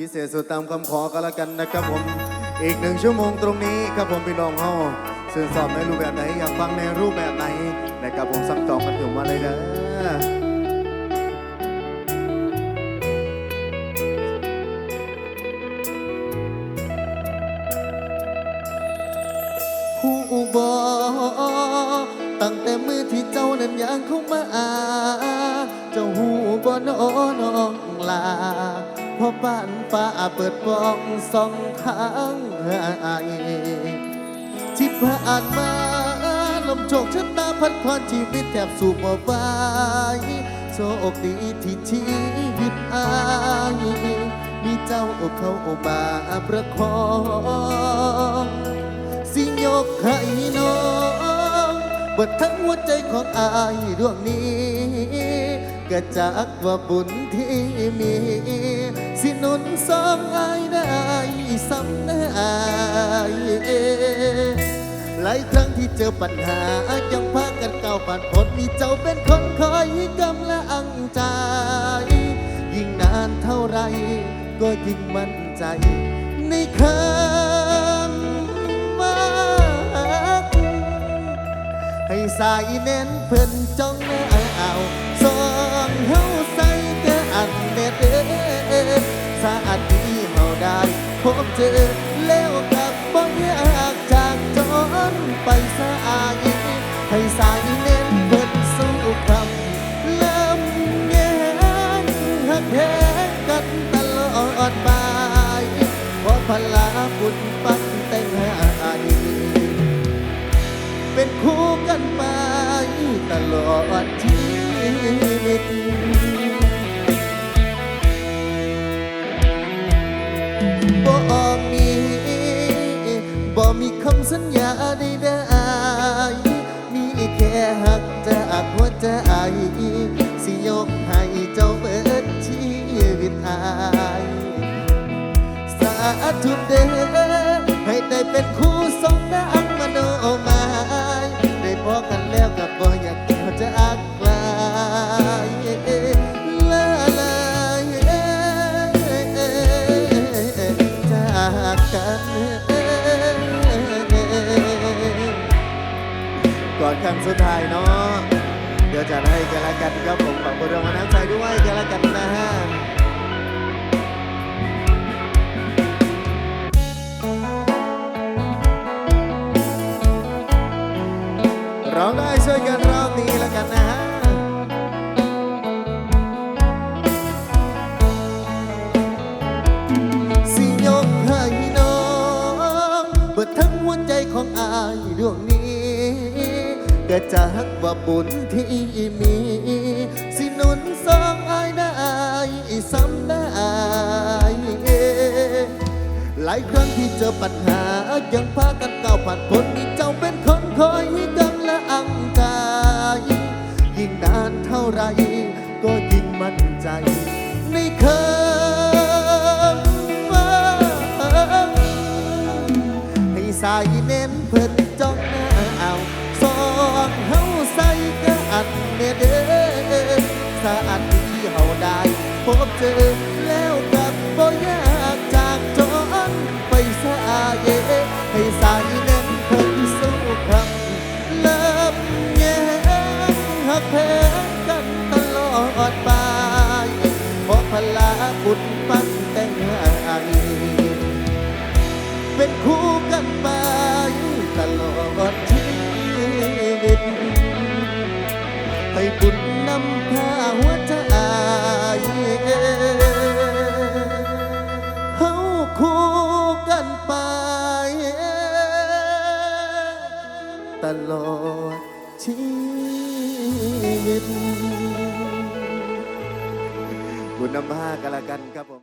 พิเศษสุดตามคำขอก็แล้วกันนะครับผม อีกหนึ่งชั่วโมงตรงนี้ครับผมพี่น้องเฮาสื่อสอบในรูปแบบไหนอยากฟังในรูปแบบไหนนะครับผมสั่งจองกันถึงมาเลยเด้อหูบอตั้งแต่มือที่เจ้านั้นยังเข้ามาอาเจ้าหูบอนอน้องลา พราะบ้านฟ้าเปิดปองสองทางให้ที่ผ่านมาลมโชคชะตาพัดพาชีวิตแทบสู่บ่ไหวโชคดีที่ชีวิตอายมีเจ้าเข้ามาประคองสิยกให้น้องเบิดทั้งหัวใจของอายดวงนี้ก็จากว่าบุญที่มี นสองอายได้สำนัอายหลายครั้งที่เจอปัญหายังพากันเก้าผ่านพ้นมีเจ้าเป็นคนคอยกำละอังใจ ยิ่งนานเท่าไร ก็ยิ่งมั่นใจในคำว่ากให้สายเน้นเพิ่นจ้องเอ นคู่กันไปตลอดชีวิตบ่มีบ่มีคำสัญญาใดๆมีแค่หักจากหัวใจสิยกให้เจ้าเบิดชีวิตอายสาธุเด้อให้ได้เป็นคู่สองนางมโนมา พอกันแล้วกับบ่อยากเขาจะอักลายลาลายจากกันก่อนครั้งสุดท้ายเนาะเดี๋ยวจะให้กันละกันครับผมฝากคุณรางวัลน้ำใจด้วยกันละกันนะฮะายดวงนี้ก็จะหักว่าบุญที่มี สินุนสองอายได้ซ้ำได้หลายครั้งที่เจอปัญหา ยังพากันก้าวผ่านพ้นมีเจ้าเป็นคนคอยกำลังใจ ยิ่งนานเท่าไร ก็ยิ่งมั่นใจในคำให้สายเน เจอแล้วกับบ่ยากจากจนไปสาเยให้สายเน้นเพิ่นสู้คำเลิมแย้งหักแพงกันตลอดไปเพราะพลาบุญปั้นแต่งให้เป็นคู่ ตลอดชีวิต บุญนำพากันละกันครับผม